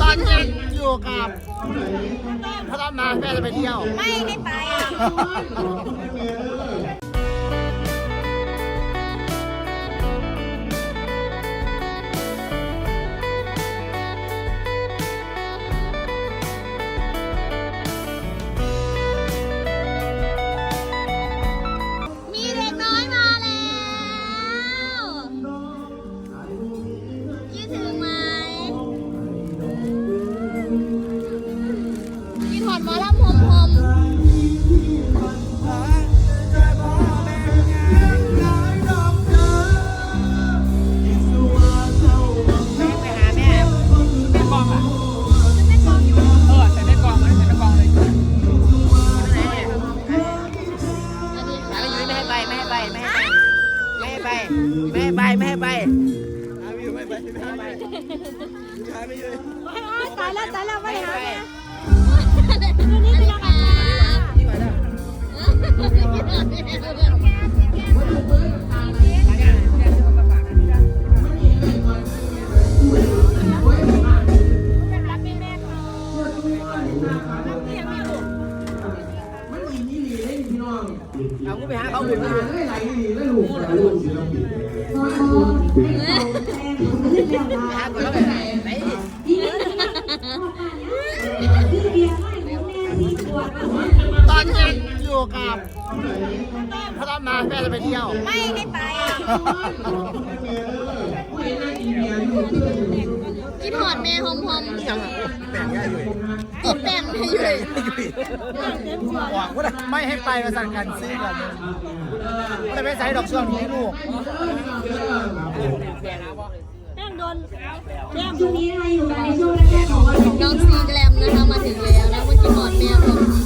ตอนเย็นอยู่กับพระรามาแม่จะไปเที่ยว ไม่ได้ไปอะ กับพระต้อมมาแม่จะไปเที่ยว ไม่ไม่ไปกินหอดแม่หอมๆอมยังแต่งง่ายอยู่ติดแต่งไม่อยู่เลยบอว่าไม่ให้ไปมาสั่งกันซื้อกันไม่ไปใส่ดอกช่วงนี้ลูกแป้งโดนแป้งช่วงนี้ะไรอยู่นในช่วงแรกของวันน้องซีแกรมนะคะมาถึงแล้วนะเมื่อกี้หอดแม่หอ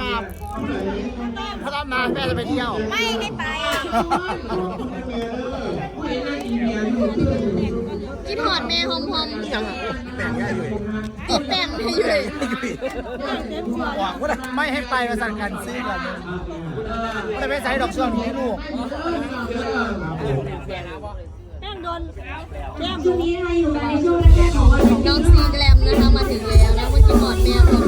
กับพระรามนานแม่จะไปเที่ยว ไม่ให้ไปกินหอดแม่หอมหอมยังแบ่งง่ายอยู่ติดแป้งให้อยู่เลยออกว่าไม่ให้ไปมาสั่งกันซื้อกันไม่ได้ไปใส่ดอกช่วงนี้ลูกช่วงนี้เราอยู่กันในช่วงแรกๆของวันน้องซีแกรมนะคะมาถึงแล้วนะเมื่อกี้หอดแม่บอก